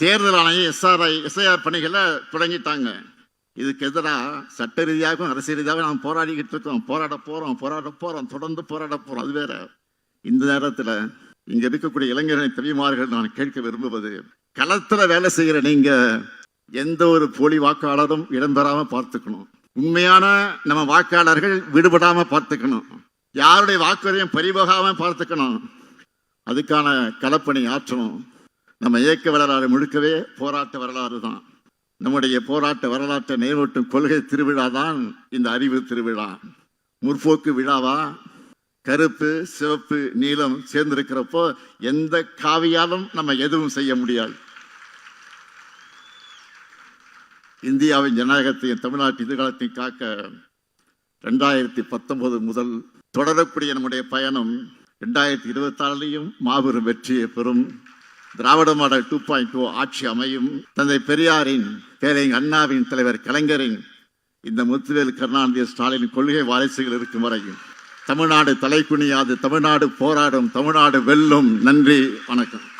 தேர்தல் ஆணையம் SRI SIR பணிகளை தொடங்கிட்டாங்க. இதுக்கு எதிராக சட்ட ரீதியாகவும் அரசியல் ரீதியாகவும் நாம் போராடிக்கிட்டு இருக்கோம். போராட போகிறோம் போராட போகிறோம் தொடர்ந்து போராட போகிறோம் அது வேற. இந்த நேரத்தில் இங்கே இருக்கக்கூடிய இளைஞர்களின் தெரியுமார்கள் நான் கேட்க விரும்புவது களத்தில் வேலை செய்கிற நீங்கள் எந்த ஒரு போலி வாக்காளரும் இடம்பெறாமல் பார்த்துக்கணும். உண்மையான நம்ம வாக்காளர்கள் விடுபடாமல் பார்த்துக்கணும். யாருடைய வாக்குறையும் பறிபோகாமல் பார்த்துக்கணும். அதுக்கான களப்பணி ஆற்றணும். நம்ம இயக்க வரலாறு முழுக்கவே போராட்ட வரலாறு தான். நம்முடைய போராட்ட வரலாற்றை நினைவூட்டும் கொள்கை திருவிழா தான் இந்த அறிவு திருவிழா. முற்போக்கு விழாவா? கருப்பு சிவப்பு நீலம் சேர்ந்திருக்கிறப்போ எந்த காவியாலும் நம்ம எதுவும் செய்ய முடியாது. இந்தியாவின் ஜனநாயகத்தையும் தமிழ்நாட்டு எதிர்காலத்தையும் காக்க ரெண்டாயிரத்தி பத்தொன்பது முதல் தொடரக்கூடிய நம்முடைய பயணம் ரெண்டாயிரத்தி இருபத்தாறுலையும் மாபெரும் வெற்றியை பெறும். Dravida model two point two ஆட்சி அமையும். தந்தை பெரியாரின் பேரை அண்ணாவின் தலைவர் கலைஞரின் இந்த முத்துவேல் கருணாநிதி ஸ்டாலின் கொள்கை வாரிசுகள் இருக்கும் வரையும் தமிழ்நாடு தலைக்குனியாது தமிழ்நாடு போராடும் தமிழ்நாடு வெல்லும். நன்றி வணக்கம்.